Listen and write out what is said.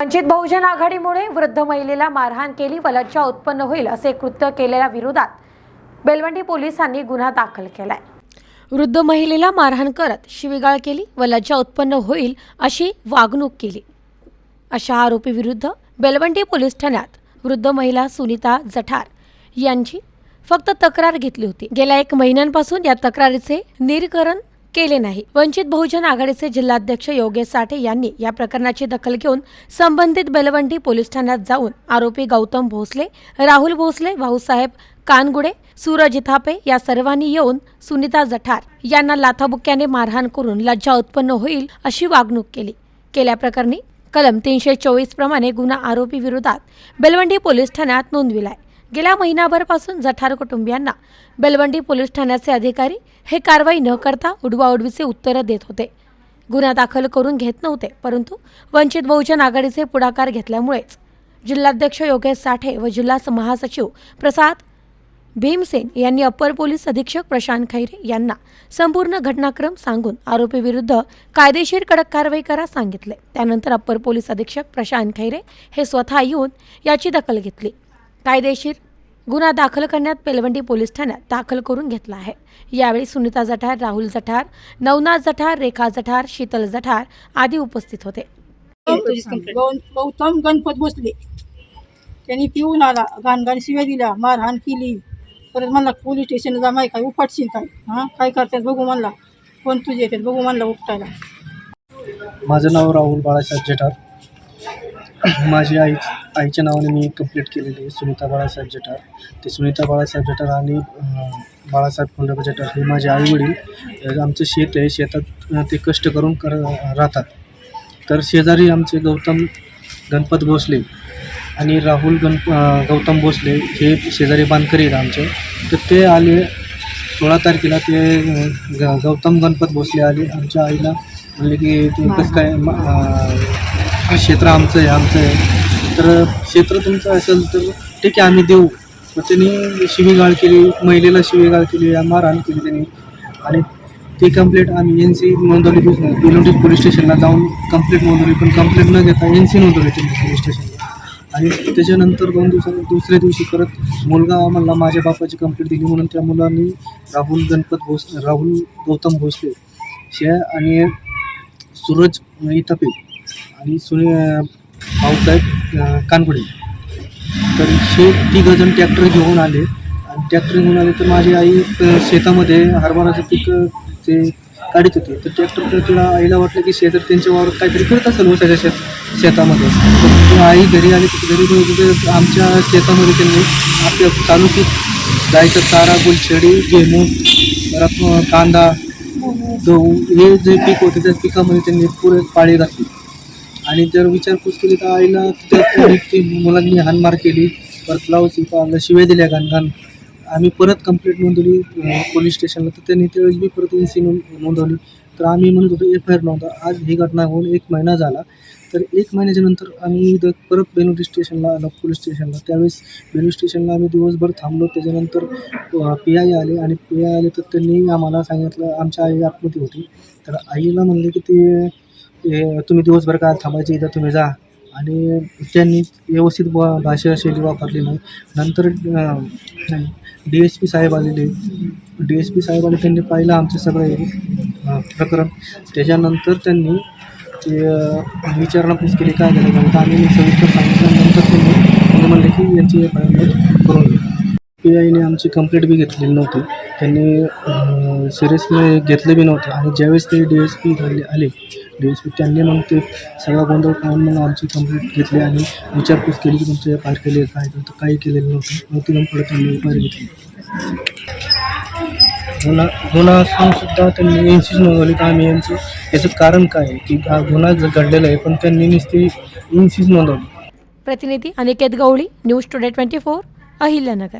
वंचित बहुजन आघाडीमुळे वृद्ध महिलेला मारहाण केली व लज्जा उत्पन्न होईल असे कृत्य केलेल्या विरोधात बेलवंडी पोलिसांनी गुन्हा दाखल केलाय. वृद्ध महिलेला मारहाण करत शिवीगाळ केली व लज्जा उत्पन्न होईल अशी वागणूक केली. अशा आरोपीविरुद्ध बेलवंडी पोलीस ठाण्यात वृद्ध महिला सुनीता जठार यांची फक्त तक्रार घेतली होती. गेल्या एक महिन्यांपासून या तक्रारीचे निरीकरण केले नाही. वंचित बहुजन आघाडीचे जिल्हाध्यक्ष योगेश साठे यांनी या प्रकरणाची दखल घेऊन संबंधित बेलवंडी पोलीस ठाण्यात जाऊन आरोपी गौतम भोसले राहुल भोसले भाऊसाहेब कानगुडे सूरज थापे या सर्वांनी येऊन सुनीता जठार यांना लाथाबुक्याने मारहाण करून लज्जा उत्पन्न होईल अशी वागणूक केली. केल्याप्रकरणी कलम तीनशे चोवीस प्रमाणे गुन्हा आरोपी विरोधात बेलवंडी पोलीस ठाण्यात नोंदविलाय. गेल्या महिनाभरपासून जठार कुटुंबियांना बेलवंडी पोलीस ठाण्याचे अधिकारी हे कारवाई न करता उडवाउडवीचे उत्तरं देत होते. गुन्हा दाखल करून घेत नव्हते परंतु वंचित बहुजन आघाडीचे पुढाकार घेतल्यामुळेच जिल्हाध्यक्ष योगेश साठे व जिल्हा महासचिव प्रसाद भीमसेन यांनी अप्पर पोलीस अधीक्षक प्रशांत खैरे यांना संपूर्ण घटनाक्रम सांगून आरोपीविरुद्ध कायदेशीर कडक कारवाई करा सांगितले. त्यानंतर अप्पर पोलीस अधीक्षक प्रशांत खैरे हे स्वतः येऊन याची दखल घेतली. कायदेशीर गुन्हा दाखल करण्यात पेलवंडी पोलीस ठाण्यात दाखल करून घेतला आहे. यावेळी सुनीता जठार राहुल जठार नवनाथ जठार रेखा जठार शीतल जठार आदी उपस्थित होते. गौ- गौतम गणपत बसले त्यांनी पिऊन आला घाणघाण शिव्या दिल्या मारहाण केली. परत म्हणला पोलीस स्टेशनला जा माही काय उपाटशील काय? हां? काय करतात बघू म्हणला. कोण तुझे येतात बघू म्हणला उपटायला. माझं नाव राहुल बाळासाहेब जेठार. माझी आई आईच्या नावाने मी कंप्लीट केलेली आहे सुनीता बाळासाहेब जठार. ते सुनीता बाळासाहेब जठार आणि बाळासाहेब खंडोबा जठार हे माझे आईवडील आमचं शेत आहे शेतात ते कष्ट करून कर राहतात. तर शेजारी आमचे गौतम गणपत भोसले आणि राहुल गणप गौतम भोसले हे शेजारी बांधकरी आहेत आमचे. तर ते आले सोळा तारखेला ते ग गौतम गणपत भोसले आले. आमच्या आईला म्हणले की तू कसं काय क्षेत्र आमचं आहे आमचं आहे. तर क्षेत्र तुमचं असेल तर ठीक आहे आम्ही देऊ. मग त्यांनी शिवीगाळ केली महिलेला शिवीगाळ केली मारहाण केली त्यांनी. आणि ती कंप्लेंट आम्ही एन सी नोंदवली बेलोटी पोलीस स्टेशनला जाऊन कंप्लेंट नोंदवली पण कंप्लेंट न घेता एन सी नोंदवली त्यांनी पोलीस स्टेशनला आणि त्याच्यानंतर दोन दिवसांनी दुसऱ्या दिवशी परत मुलगा आम्हाला माझ्या बापाची कंप्लेंट दिली. म्हणून त्या मुलांनी राहुल गणपत भोस राहुल गौतम भोसले शे आणि सूरज इतापे आणि सुनी भाऊसाहेब कानपुडे तर हे तिघंजण ट्रॅक्टर घेऊन आले. आणि ट्रॅक्टर घेऊन आले तर माझी आई शेतामध्ये हरभराचं पीक ते काढत होते. तर ट्रॅक्टर तिला आईला वाटलं की शेतात त्यांच्या वावर काहीतरी करत असेल हो ऊसाच्या शेत शेतामध्ये. तर आई घरी आली. घरी आमच्या शेतामध्ये त्यांनी आपल्या चालू पीक गायचं चारा गुलछेडी गेहूं परत कांदा गहू हे जे पीक होते त्या पिकामध्ये त्यांनी पुरे पाळी घातली. आणि जर विचारपूस केली तर आईला त्या मुलांनी हानमार केली परत लावची पाहिलं शिवाय दिल्या घाण आम्ही परत कंप्लेंट नोंदवली पोलीस स्टेशनला तर त्यांनी त्यावेळेस बी परत एन सी नोंदवली. तर आम्ही म्हणत होतो एफ आय आर नव्हता आज ही घटना होऊन एक महिना झाला. तर एक महिन्याच्या नंतर आम्ही इथं परत बेलुटी स्टेशनला आलो पोलीस स्टेशनला त्यावेळेस बेलू स्टेशनला आम्ही दिवसभर थांबलो. त्याच्यानंतर पी आय आले आणि पी आय आले तर त्यांनी आम्हाला सांगितलं आमच्या आई आत्महत्या होती. तर आईला म्हणले की ते तुम्ही दिवसभर काय थांबायचे इथं तुम्ही जा. आणि त्यांनी व्यवस्थित ब भाषा शैली वापरली नाही. नंतर डी एस पी साहेब आलेले. डी एस पी साहेब आले त्यांनी पाहिलं आमचं सगळं प्रकरण. त्याच्यानंतर त्यांनी ते विचारणापूस केली काय झालं काय आम्ही सविस्तर सांगितल्यानंतर त्यांनी म्हणले की यांची करून पी आयने आमची कंप्लेंट बी घेतलेली नव्हती. त्यांनी सिरियसली घेतले बी नव्हते. आणि ज्यावेळेस ते डी एस पी झाले आले डी एस पी त्यांनी मग ते सगळा गोंधळ पाहून मग आमची कंप्लेंट घेतली आणि विचारपूस केली की तुमचं एफ आय आर काय तर काही केलेलं नव्हतं. मग तिथून परत त्यांनी पार घेतली. हो गुन्हा गुन्हा हो असून सुद्धा त्यांनी एन सीच नोंदवली. का आम्ही यांचं याचं कारण काय आहे? की हा गुन्हा जर घडलेला आहे पण त्यांनी नुसती एन सीच नोंदवली. प्रतिनिधी Aniket Gawali News Today Twenty Four Ahilyanagar.